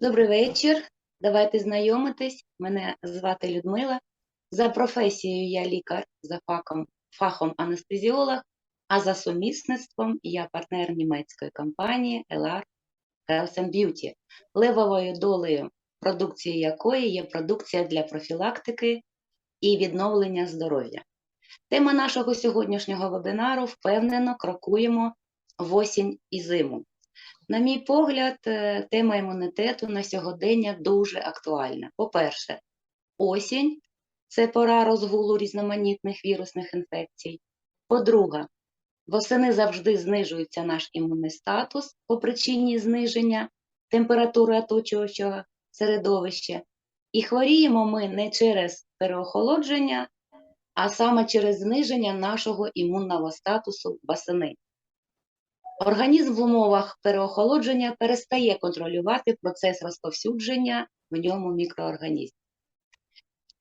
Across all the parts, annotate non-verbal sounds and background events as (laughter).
Добрий вечір. Давайте знайомитись. Мене звати Людмила. За професією я лікар за фахом, фахом анестезіолог, а за сумісництвом я партнер німецької компанії LR Health and Beauty, левовою долею продукції якої є продукція для профілактики і відновлення здоров'я. Тема нашого сьогоднішнього вебінару впевнено крокуємо в осінь і зиму. На мій погляд, е, тема імунітету на сьогодення дуже актуальна. По-перше, осінь це пора розгулу різноманітних вірусних інфекцій. По-друге, восени завжди знижується наш імунний статус по причині зниження температури оточуючого середовища. І хворіємо ми не через переохолодження, а саме через зниження нашого імунного статусу восени. Організм в умовах переохолодження перестає контролювати процес розповсюдження в ньому мікроорганізмів.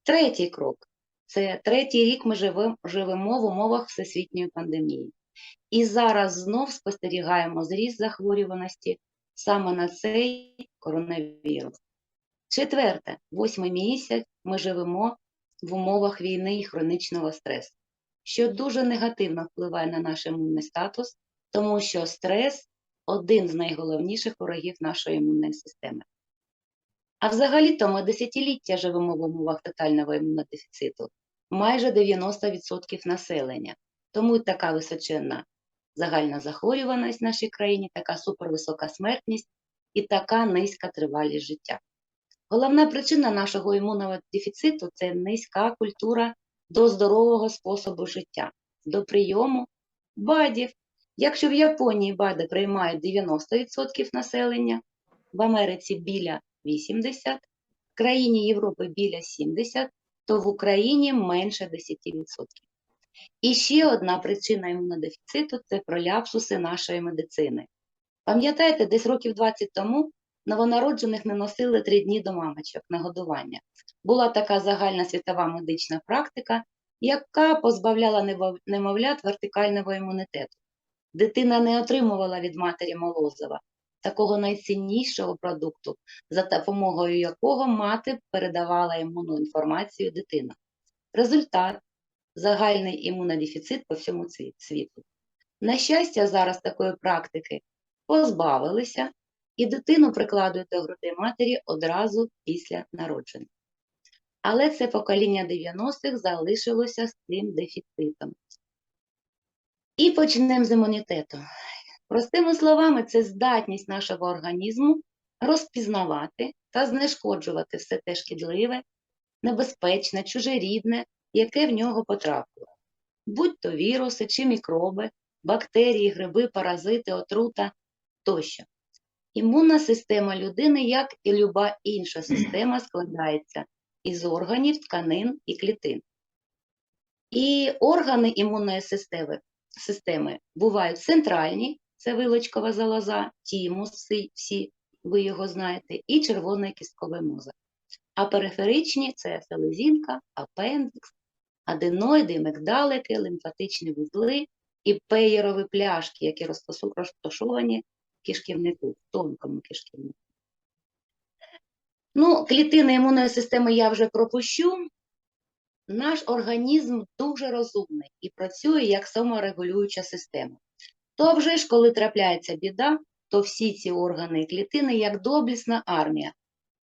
Третій крок це третій рік ми живем- живемо в умовах всесвітньої пандемії. І зараз знов спостерігаємо зріст захворюваності саме на цей коронавірус. Четверте, восьмий місяць ми живемо в умовах війни і хронічного стресу, що дуже негативно впливає на наш імунний статус, тому що стрес один з найголовніших ворогів нашої імунної системи. А взагалі-то ми десятиліття живемо в умовах тотального імунодефіциту, майже 90% населення. Тому і така височенна загальна захворюваність в нашій країні, така супервисока смертність і така низька тривалість життя. Головна причина нашого імунного дефіциту це низька культура до здорового способу життя, до прийому БАДів. Якщо в Японії БАДи приймають 90% населення, в Америці біля 80%, в країні Європи біля 70%, то в Україні менше 10%. І ще одна причина імунодефіциту це проляпсуси нашої медицини. Пам'ятаєте, десь років 20 тому новонароджених не носили три дні до мамочок на годування. Була така загальна світова медична практика, яка позбавляла немовлят вертикального імунітету. Дитина не отримувала від матері молозива, такого найціннішого продукту, за допомогою якого мати передавала імунну інформацію дитина. Результат загальний імунодефіцит по всьому світу. На щастя, зараз такої практики позбавилися, і дитину прикладують до грудей матері одразу після народження. Але це покоління 90-х залишилося з цим дефіцитом. І почнемо з імунітету. Простими словами, це здатність нашого організму розпізнавати та знешкоджувати все те шкідливе, небезпечне, чужерідне, яке в нього потрапило. Будь то віруси чи мікроби, бактерії, гриби, паразити, отрута тощо. Імунна система людини, як і люба інша система, складається із органів, тканин і клітин. І органи імунної системи, системи бувають центральні, це вилочкова залоза, тімус, всі, ви його знаєте, і червоний кістковий мозок. А периферичні це селезінка, апендикс, аденоїди, мигдалики, лімфатичні вузли і пеєрові пляшки, які розташовані в кишківнику, в тонкому кишківнику. Ну, клітини імунної системи я вже пропущу. Наш організм дуже розумний і працює як саморегулююча система. То вже ж, коли трапляється біда, то всі ці органи і клітини, як доблісна армія,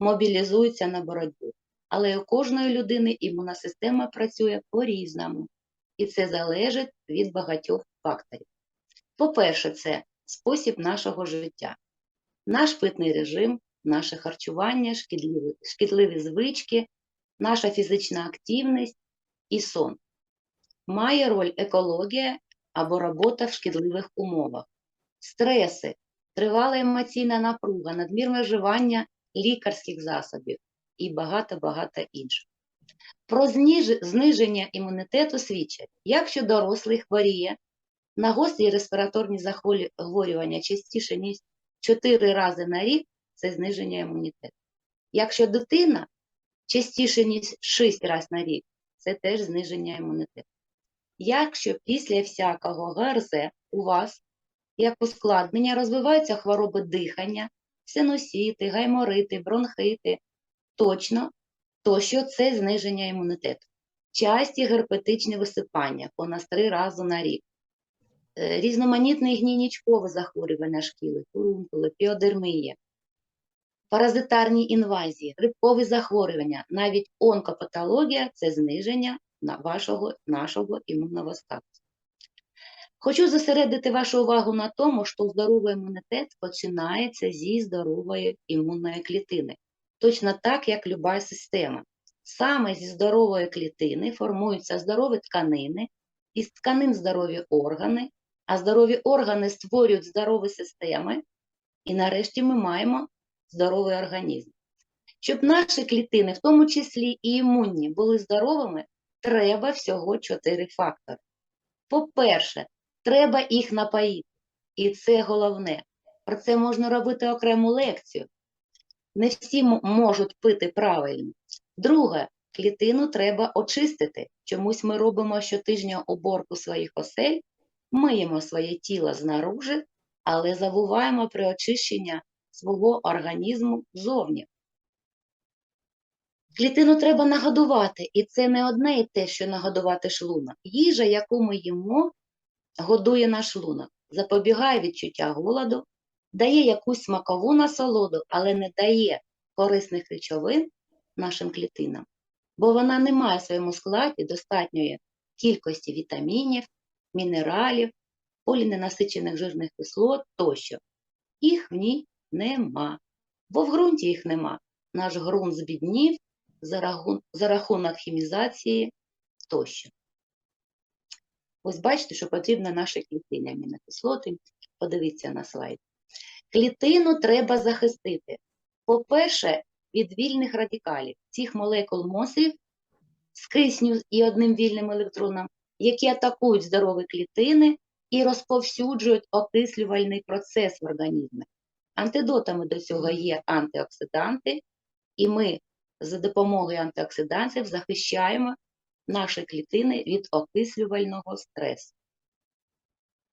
мобілізуються на боротьбу. Але у кожної людини імунна система працює по-різному, і це залежить від багатьох факторів. По-перше, це спосіб нашого життя, наш питний режим, наше харчування, шкідливі, шкідливі звички, наша фізична активність і сон. Має роль екологія або робота в шкідливих умовах, стреси, тривала емоційна напруга, надмірне вживання лікарських засобів і багато-багато інших. Про зниження імунітету свідчать, якщо дорослий хворіє на гострі респіраторні захворювання частіше, ніж 4 рази на рік, це зниження імунітету. Якщо дитина частіше, ніж 6 разів на рік, це теж зниження імунітету. Якщо після всякого ГРЗ у вас як ускладнення розвиваються хвороби дихання, синусіти, гайморити, бронхити, точно, тощо це зниження імунітету. Часті герпетичні висипання понад три рази на рік. Е, Різноманітні захворювання шкіли, фурункули, піодермія, паразитарні інвазії, грибкові захворювання, навіть онкопатологія це зниження вашого, нашого імунного статусу. Хочу зосередити вашу увагу на тому, що здоровий імунітет починається зі здорової імунної клітини, точно так, як люба система. Саме зі здорової клітини формуються здорові тканини, із тканин здорові органи, а здорові органи створюють здорові системи, і нарешті ми маємо здоровий організм. Щоб наші клітини, в тому числі і імунні, були здоровими, треба всього чотири фактори. По-перше, треба їх напоїти. І це головне. Про це можна робити окрему лекцію. Не всі можуть пити правильно. Друге, клітину треба очистити. Чомусь ми робимо щотижня уборку своїх осель, миємо своє тіло знаружи, але забуваємо про очищення свого організму ззовні. Клітину треба нагодувати, і це не одне і те, що нагодувати шлунок. Їжа, яку ми їмо, годує наш шлунок, запобігає відчуття голоду, дає якусь смакову насолоду, але не дає корисних речовин нашим клітинам, бо вона не має в своєму складі достатньої кількості вітамінів, мінералів, поліненасичених жирних кислот тощо. Їх в ній нема, бо в ґрунті їх нема. Наш ґрунт збіднів за, рахун- за рахунок хімізації тощо. Ось бачите, що потрібно нашій клітині амінокислоти. Подивіться на слайд. Клітину треба захистити. По-перше, від вільних радикалів, цих молекул мозгів з кисню і одним вільним електроном, які атакують здорові клітини і розповсюджують окислювальний процес в організмі. Антидотами до цього є антиоксиданти, і ми за допомогою антиоксидантів захищаємо наші клітини від окислювального стресу.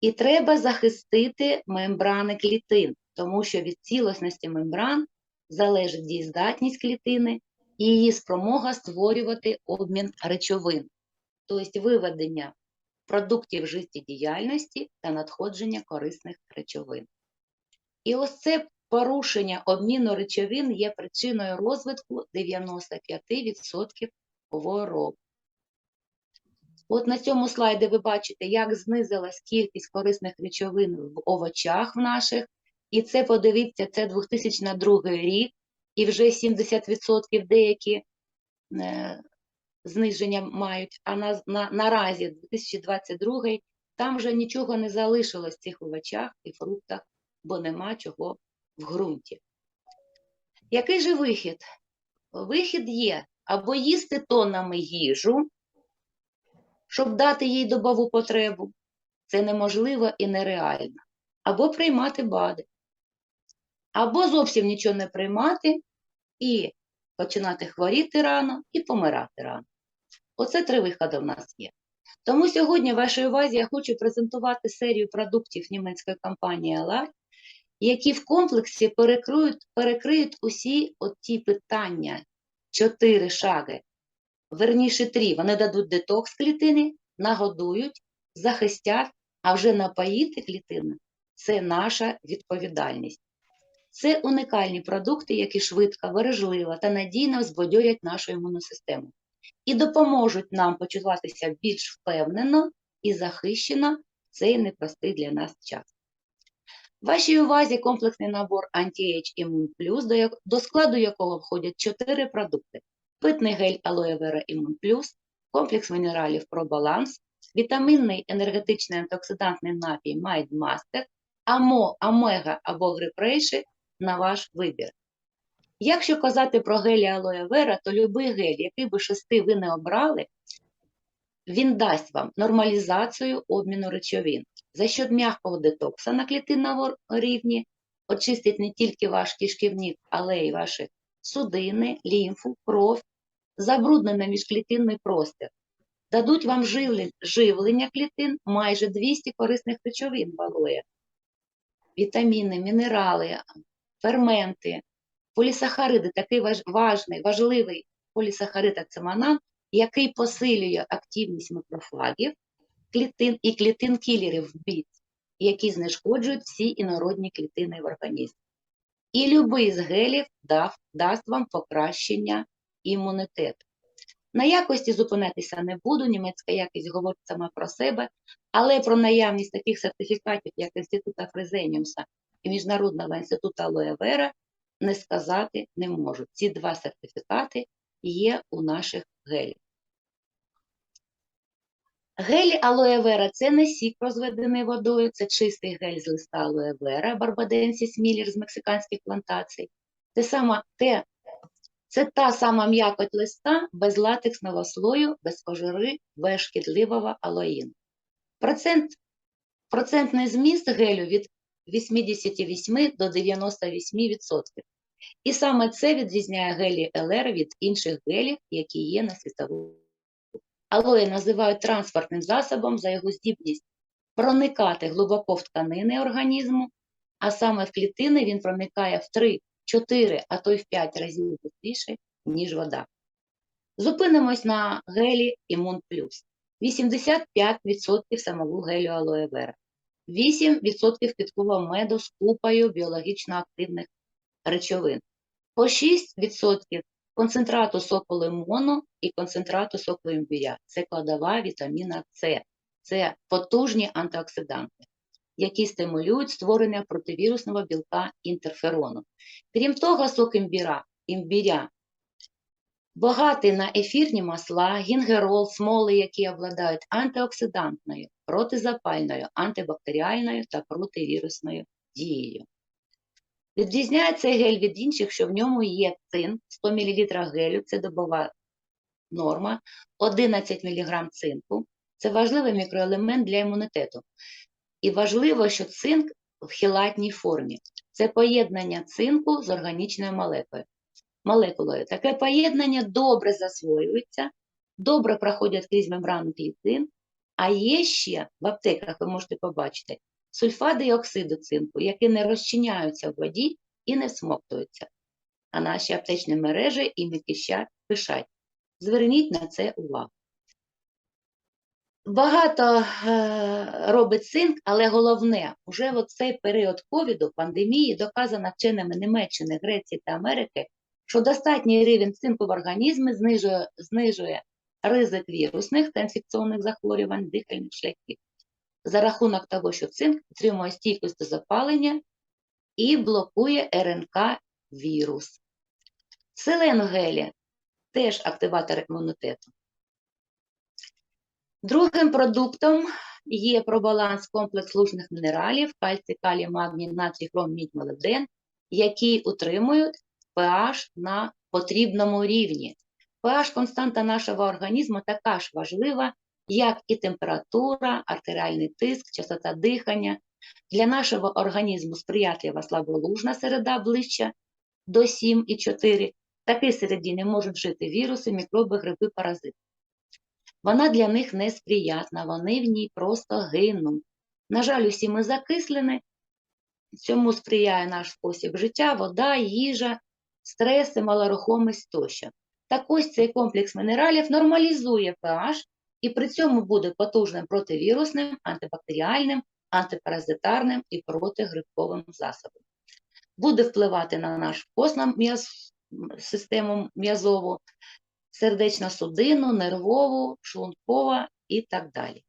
І треба захистити мембрани клітин, тому що від цілісності мембран залежить дієздатність клітини і її спромога створювати обмін речовин, тобто виведення продуктів життєдіяльності та надходження корисних речовин. І ось це порушення обміну речовин є причиною розвитку 95% хвороб. От на цьому слайді ви бачите, як знизилась кількість корисних речовин в овочах в наших. І це, подивіться, це 2002 рік, і вже 70% деякі е, зниження мають, а на, на, наразі 2022 там вже нічого не залишилось в цих овочах і фруктах, бо нема чого в ґрунті. Який же вихід? Вихід є або їсти тоннами їжу, щоб дати їй добову потребу. Це неможливо і нереально. Або приймати БАДи. Або зовсім нічого не приймати і починати хворіти рано і помирати рано. Оце три виходи в нас є. Тому сьогодні в вашій увазі я хочу презентувати серію продуктів німецької компанії Alar, які в комплексі перекриють, перекриють усі ті питання, чотири шаги, верніше три. Вони дадуть детокс клітини, нагодують, захистять, а вже напоїти клітину – це наша відповідальність. Це унікальні продукти, які швидко, бережливо та надійно збадьорять нашу імунну систему і допоможуть нам почуватися більш впевнено і захищено в цей непростий для нас час. Вашій увазі комплексний набор Anti-Age Immune Plus, до, складу якого входять 4 продукти: питний гель Vera Immune Plus, комплекс мінералів ProBalance, вітамінний енергетичний антиоксидантний напій Mind Master, АМО, Омега або Грипрейші на ваш вибір. Якщо казати про гелі Vera, то любий гель, який би шести ви не обрали, він дасть вам нормалізацію обміну речовин. За счет м'якого детокса на клітинному рівні очистить не тільки ваш кишківник, але й ваші судини, лімфу, кров, забруднений міжклітинний простір. Дадуть вам живлення клітин майже 200 корисних речовин в алоє. Вітаміни, мінерали, ферменти, полісахариди, такий важ, важний, важливий полісахарид ациманан, який посилює активність макрофагів, клітин і клітин кілерів біт, які знешкоджують всі інородні клітини в організмі. І любий з гелів дав, дасть вам покращення імунітету. На якості зупинятися не буду, німецька якість говорить сама про себе, але про наявність таких сертифікатів, як Інститута Фрезеніуса і Міжнародного інституту Алоє Вера, не сказати не можу. Ці два сертифікати є у наших Гель алоє вера це не сік розведений водою, це чистий гель з листа алоє вера, барбаденсіс міллер з мексиканських плантацій. Це, сама, те, це та сама м'якоть листа без латексного слою, без кожури, без шкідливого алоїну. Процент, процентний зміст гелю від 88 до 98%. І саме це відрізняє гелі ЛР від інших гелів, які є на світовому. Алоє називають транспортним засобом за його здібність проникати глибоко в тканини організму, а саме в клітини він проникає в 3, 4, а то й в 5 разів швидше, ніж вода. Зупинимось на гелі Імун Плюс. 85% самого гелю алоє вера, 8% квіткового меду з купою біологічно активних речовин, по 6% концентрату соку лимону і концентрату соку імбиря. Це кладова вітаміна С. Це потужні антиоксиданти, які стимулюють створення противірусного білка інтерферону. Крім того, сок імбіря, імбиря багатий на ефірні масла, гінгерол, смоли, які обладають антиоксидантною, протизапальною, антибактеріальною та противірусною дією. Відрізняє цей гель від інших, що в ньому є цинк, 100 мл гелю, це добова норма, 11 мг цинку. Це важливий мікроелемент для імунітету. І важливо, що цинк в хілатній формі. Це поєднання цинку з органічною молекулою. молекулою. Таке поєднання добре засвоюється, добре проходять крізь мембрану клітин, а є ще в аптеках, ви можете побачити, сульфади і оксиди цинку, які не розчиняються в воді і не всмоктуються. А наші аптечні мережі і пишать. Зверніть на це увагу. Багато е, робить цинк, але головне, уже в цей період ковіду, пандемії, доказано вченими Німеччини, Греції та Америки, що достатній рівень цинку в організмі знижує, знижує ризик вірусних та інфекційних захворювань дихальних шляхів за рахунок того, що цинк підтримує стійкість до запалення і блокує РНК вірус. Селен гелі теж активатор імунітету. Другим продуктом є пробаланс комплекс лужних мінералів, кальцій, калій, магній, натрій, хром, мідь, молибден, які утримують pH на потрібному рівні. pH константа нашого організму така ж важлива, як і температура, артеріальний тиск, частота дихання. Для нашого організму сприятлива слаболужна середа ближча до 7,4. В такій середі не можуть жити віруси, мікроби, гриби, паразити. Вона для них несприятна, вони в ній просто гинуть. На жаль, усі ми закислені, цьому сприяє наш спосіб життя, вода, їжа, стреси, малорухомість тощо. Так ось цей комплекс мінералів нормалізує pH і при цьому буде потужним противірусним, антибактеріальним, антипаразитарним і протигрибковим засобом. Буде впливати на наш костну систему м'язову, сердечно-судинну, нервову, шлункову і так далі.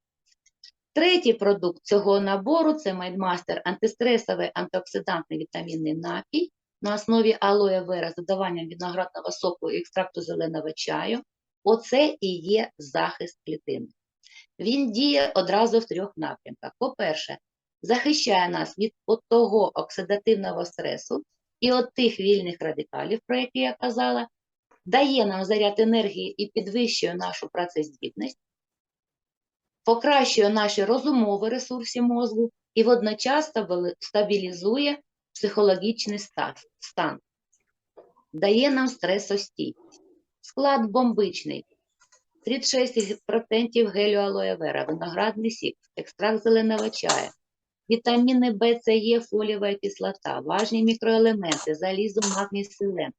Третій продукт цього набору це Майдмастер антистресовий антиоксидантний вітамінний напій на основі алоє вера з додаванням виноградного соку і екстракту зеленого чаю. Оце і є захист клітини. Він діє одразу в трьох напрямках. По-перше, захищає нас від того оксидативного стресу і от тих вільних радикалів, про які я казала, дає нам заряд енергії і підвищує нашу працездібність, покращує наші розумові ресурси мозку і водночас стабілізує психологічний стан, дає нам стресостійкість. Склад бомбичний. 36% гелю алоє вера, виноградний сік, екстракт зеленого чая, вітаміни В, С, Е, фолієва кислота, важні мікроелементи, залізо, магній, селен,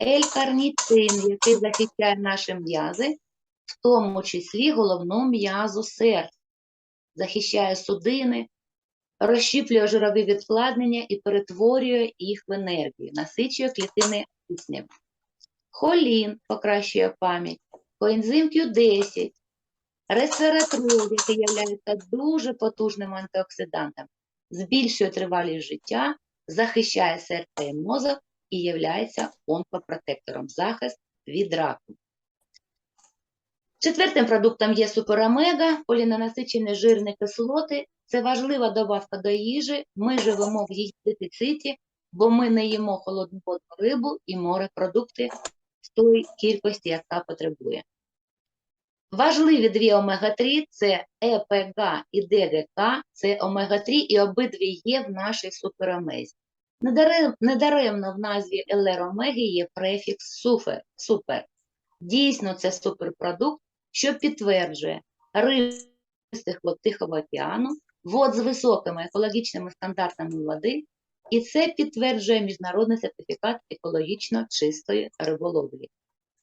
L-карнітин, який захищає наші м'язи, в тому числі головну м'язу серця, захищає судини, розщіплює жирові відкладення і перетворює їх в енергію, насичує клітини киснем. Холін покращує пам'ять, коензим Q10, ресвератрол, який є дуже потужним антиоксидантом, збільшує тривалість життя, захищає серце і мозок і є онкопротектором, захист від раку. Четвертим продуктом є суперомега, полінонасичені жирні кислоти. Це важлива добавка до їжі. Ми живемо в її дефіциті, бо ми не їмо холодноводну рибу і морепродукти той кількості, яка потребує. Важливі дві омега-3 це ЕПГ і ДГК, це омега-3 і обидві є в нашій суперомезі. Недаремно в назві ЛР-омеги є префікс суфер, супер. Дійсно, це суперпродукт, що підтверджує вод Тихого океану, вод з високими екологічними стандартами води, і це підтверджує міжнародний сертифікат екологічно чистої риболовлі.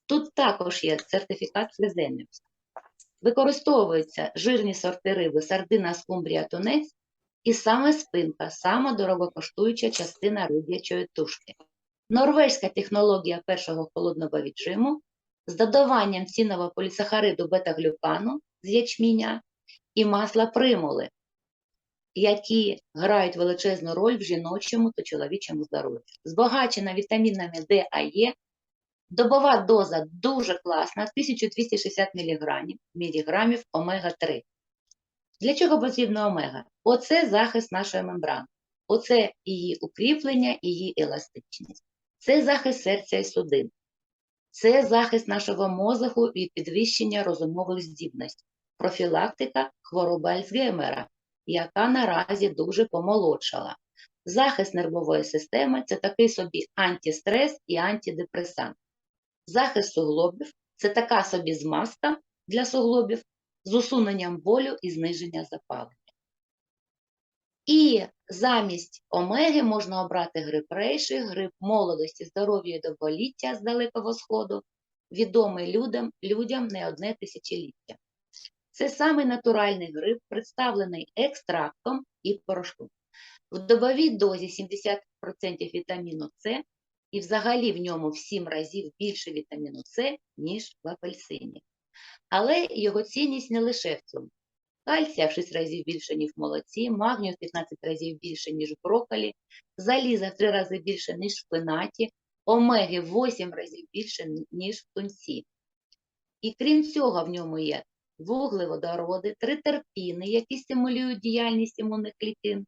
Тут також є сертифікат Флезеніус. Використовуються жирні сорти риби сардина, скумбрія, тунець і саме спинка, сама дорогокоштуюча частина риб'ячої тушки. Норвезька технологія першого холодного віджиму з додаванням цінного полісахариду бета-глюкану з ячміня і масла примули, які грають величезну роль в жіночому та чоловічому здоров'ї. Збагачена вітамінами Д, А, Е, добова доза дуже класна, 1260 мг, міліграмів омега-3. Для чого потрібна омега? Оце захист нашої мембрани, оце її укріплення, її еластичність. Це захист серця і судин. Це захист нашого мозку від підвищення розумових здібностей, профілактика хвороби Альцгеймера, яка наразі дуже помолодшала. Захист нервової системи це такий собі антистрес і антидепресант. Захист суглобів це така собі змазка для суглобів з усуненням болю і зниження запалення. І замість омеги можна обрати гриб рейші, гриб молодості, здоров'я і довголіття з Далекого Сходу, відомий людям, людям не одне тисячоліття. Це самий натуральний гриб, представлений екстрактом і порошком. В добовій дозі 70% вітаміну С і взагалі в ньому в 7 разів більше вітаміну С, ніж в апельсині. Але його цінність не лише в цьому. Кальція в 6 разів більше, ніж в молоці, магнію в 15 разів більше, ніж в брокколі, заліза в 3 рази більше, ніж в шпинаті, омеги в 8 разів більше, ніж в тунці. І крім цього, в ньому є вуглеводороди, тритерпіни, які стимулюють діяльність імунних клітин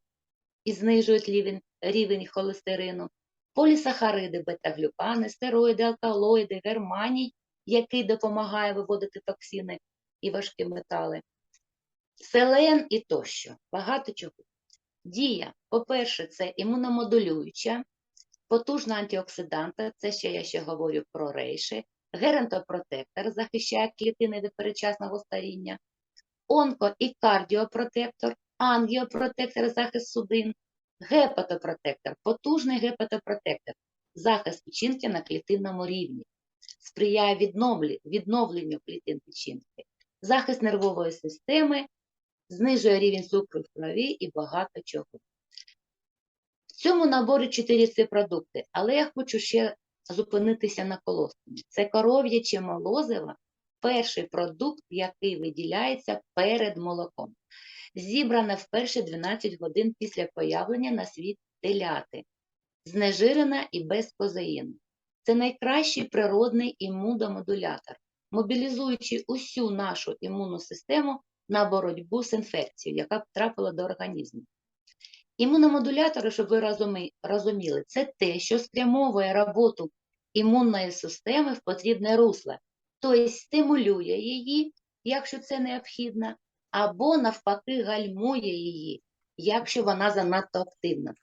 і знижують рівень, рівень холестерину, полісахариди, бета-глюкани, стероїди, алкалоїди, германій, який допомагає виводити токсини і важкі метали, селен і тощо. Багато чого. Дія, по-перше, це імуномодулююча, потужна антиоксиданта, це ще я ще говорю про рейші, геронтопротектор захищає клітини від перечасного старіння, онко- і кардіопротектор, ангіопротектор захист судин, гепатопротектор, потужний гепатопротектор, захист печінки на клітинному рівні, сприяє відновленню клітин печінки, захист нервової системи, знижує рівень цукру в крові і багато чого. В цьому наборі 4 ці продукти, але я хочу ще зупинитися на колосумі. Це коров'яче молозиво, перший продукт, який виділяється перед молоком. Зібране в перші 12 годин після появлення на світ теляти, знежирена і без козеїну. Це найкращий природний імуномодулятор, мобілізуючи усю нашу імунну систему на боротьбу з інфекцією, яка потрапила до організму. Імуномодулятори, щоб ви розуміли, це те, що спрямовує роботу імунної системи в потрібне русло, тобто стимулює її, якщо це необхідно, або навпаки гальмує її, якщо вона занадто активна.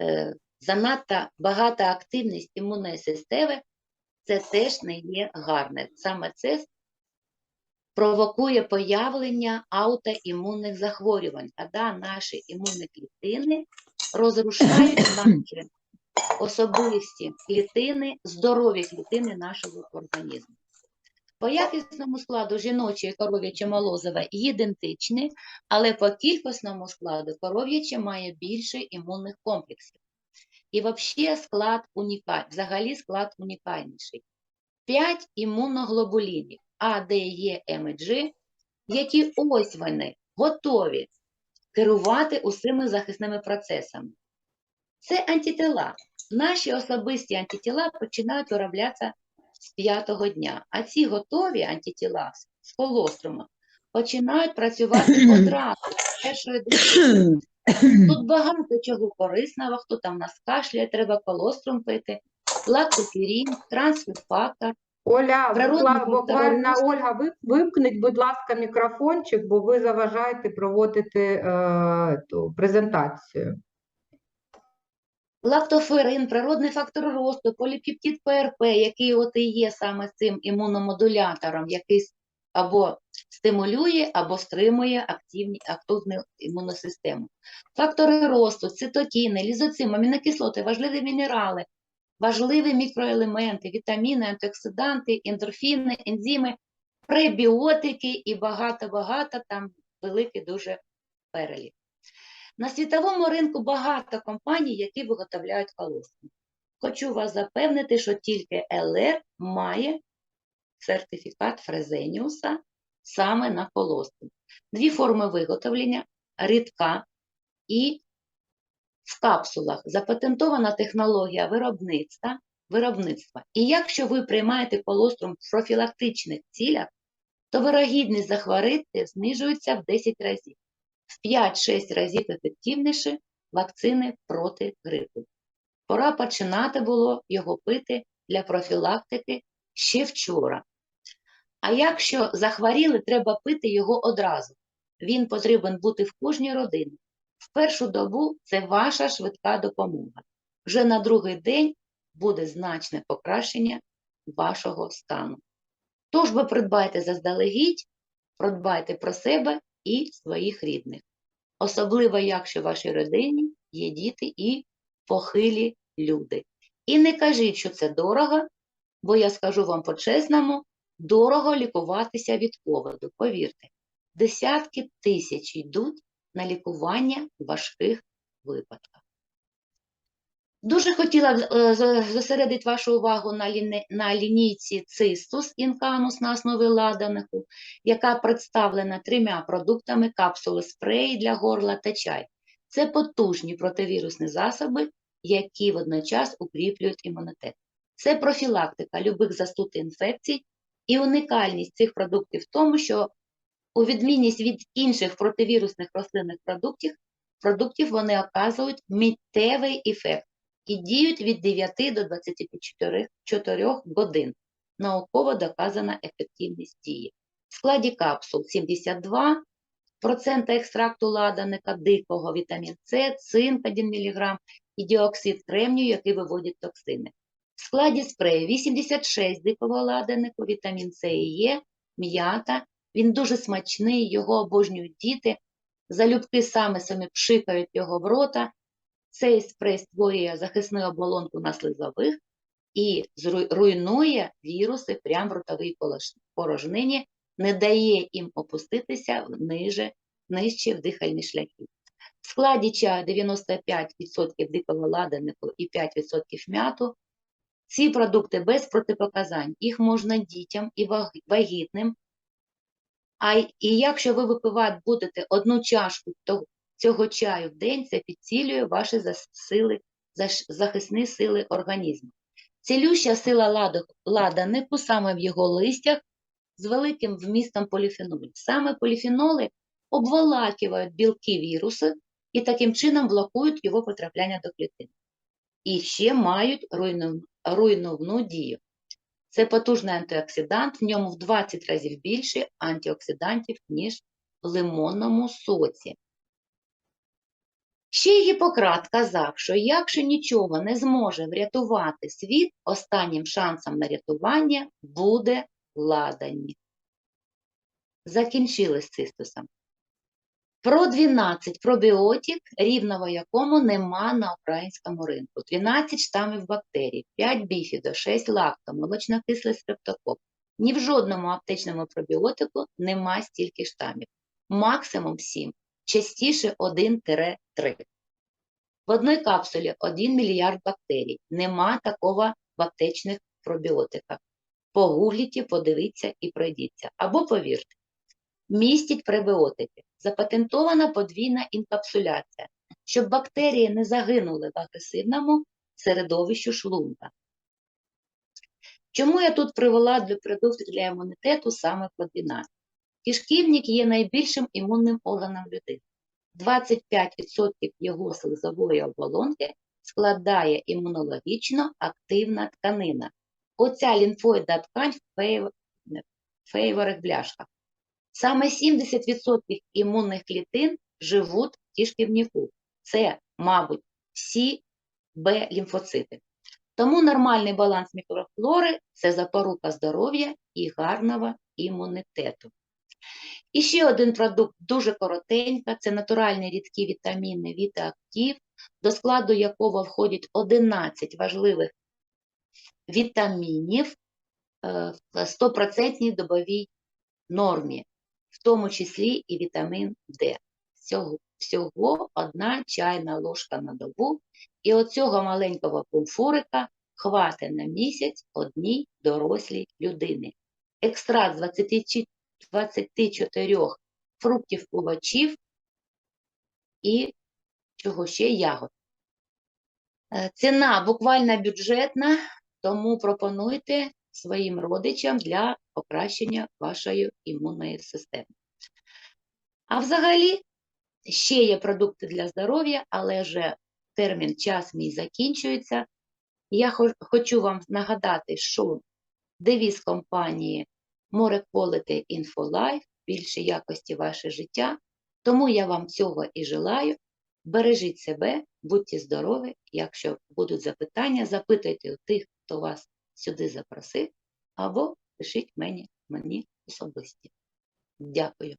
Е, Занадто багата активність імунної системи це теж не є гарне. Саме це провокує появлення аутоімунних захворювань, коли наші імунні клітини розрушають (clears throat) наші особисті клітини, здорові клітини нашого організму. По якісному складу жіноче і коров'яче молозиве ідентичні, але по кількісному складу коров'яче має більше імунних комплексів. І взагалі склад унікальний, взагалі склад унікальніший. 5 імуноглобулінів А, Д, Е, М і G, які ось вони готові керувати усіми захисними процесами. Це антитіла. Наші особисті антитіла починають вироблятися з п'ятого дня, а ці готові антитіла з колострума починають працювати (clears throat) одразу з першої доби. Тут багато чого корисного, хто там нас кашляє, треба колострум пити, лактоферін, трансфер-фактор. Оля, Природний буквально фруктовий Ольга, ви вимкніть, будь ласка, мікрофончик, бо ви заважаєте проводити е, ту презентацію. Лактоферин, природний фактор росту, поліпептид ПРП, який от і є саме цим імуномодулятором, який або стимулює, або стримує активні, активну імунну систему. Фактори росту, цитокіни, лізоцим, амінокислоти, важливі мінерали, важливі мікроелементи, вітаміни, антиоксиданти, ендорфіни, ензими, пребіотики і багато-багато там великий дуже перелік. На світовому ринку багато компаній, які виготовляють колострум. Хочу вас запевнити, що тільки ЛР має сертифікат Фрезеніуса саме на колострум. Дві форми виготовлення рідка і в капсулах. Запатентована технологія виробництва. виробництва. І якщо ви приймаєте колострум в профілактичних цілях, то вирогідність захворіти знижується в 10 разів в 5-6 разів ефективніше вакцини проти грипу. Пора починати було його пити для профілактики ще вчора. А якщо захворіли, треба пити його одразу. Він потрібен бути в кожній родині. В першу добу це ваша швидка допомога. Вже на другий день буде значне покращення вашого стану. Тож ви придбайте заздалегідь, продбайте про себе і своїх рідних. Особливо, якщо в вашій родині є діти і похилі люди. І не кажіть, що це дорого, бо я скажу вам по-чесному, дорого лікуватися від ковіду, повірте. Десятки тисяч йдуть на лікування в важких випадках. Дуже хотіла е, зосередити вашу увагу на, ліне- на лінійці цистус інканус на основі ладанику, яка представлена трьома продуктами капсули спреї для горла та чай. Це потужні противірусні засоби, які водночас укріплюють імунітет. Це профілактика любих застуд інфекцій, і унікальність цих продуктів в тому, що у відмінність від інших противірусних рослинних продуктів, продуктів вони оказують миттєвий ефект і діють від 9 до 24 4 годин. Науково доказана ефективність дії. В складі капсул 72 екстракту ладаника, дикого, вітамін С, цинк 1 мг і діоксид кремнію, який виводить токсини. В складі спрею 86 дикого ладанику, вітамін С і Е, м'ята. Він дуже смачний, його обожнюють діти. Залюбки саме самі пшикають його в рота. Цей спрей створює захисну оболонку на слизових і руйнує віруси прямо в ротовій порожнині, не дає їм опуститися ниже, нижче в дихальні шляхи. В складі чаю 95% дикого ладанику і 5% м'яту. Ці продукти без протипоказань, їх можна дітям і вагітним. А і якщо ви випивати будете одну чашку цього чаю в день, це підсилює ваші сили, захисні сили організму. Цілюща сила ладу- ладанику саме в його листях з великим вмістом поліфенолів. Саме поліфеноли обволакивають білки вірусу і таким чином блокують його потрапляння до клітин. І ще мають руйну- руйнівну дію. Це потужний антиоксидант, в ньому в 20 разів більше антиоксидантів, ніж в лимонному соці. Ще Гіппократ казав, що якщо нічого не зможе врятувати світ, останнім шансом на рятування буде ладані. закінчили з цистусом. Про 12 пробіотик, рівного якому нема на українському ринку. 12 штамів бактерій, 5 біфідо, 6 лакто, молочнокислий стрептокок. Ні в жодному аптечному пробіотику нема стільки штамів. Максимум 7, частіше 1-3. В одній капсулі 1 мільярд бактерій. Нема такого в аптечних пробіотиках. Погугліть, подивіться і пройдіться. Або повірте. Містять пребіотики. Запатентована подвійна інкапсуляція, щоб бактерії не загинули в агресивному середовищу шлунка. Чому я тут привела для продуктів для імунітету саме по 12? Кишківник є найбільшим імунним органом людини. 25% його слизової оболонки складає імунологічно активна тканина. Оця лімфоїдна ткань в фейв- фейворих бляшках. Саме 70% імунних клітин живуть в кишківнику. Це, мабуть, всі Б-лімфоцити. Тому нормальний баланс мікрофлори – це запорука здоров'я і гарного імунітету. І ще один продукт дуже коротенько, це натуральні рідкі вітаміни Вітаактив, до складу якого входять 11 важливих вітамінів е, в 100% добовій нормі, в тому числі і вітамін Д. Всього, всього одна чайна ложка на добу, і оцього маленького пумфурика хватить на місяць одній дорослій людини. Екстракт з 20 24 фруктів, овочів і чого ще ягод. Е, Ціна буквально бюджетна, тому пропонуйте своїм родичам для покращення вашої імунної системи. А взагалі, ще є продукти для здоров'я, але вже термін час мій закінчується. Я хочу вам нагадати, що девіз компанії More Quality Info Life, більше якості ваше життя. Тому я вам цього і желаю. Бережіть себе, будьте здорові. Якщо будуть запитання, запитайте у тих, хто вас сюди запросив, або пишіть мені, мені особисті. Дякую.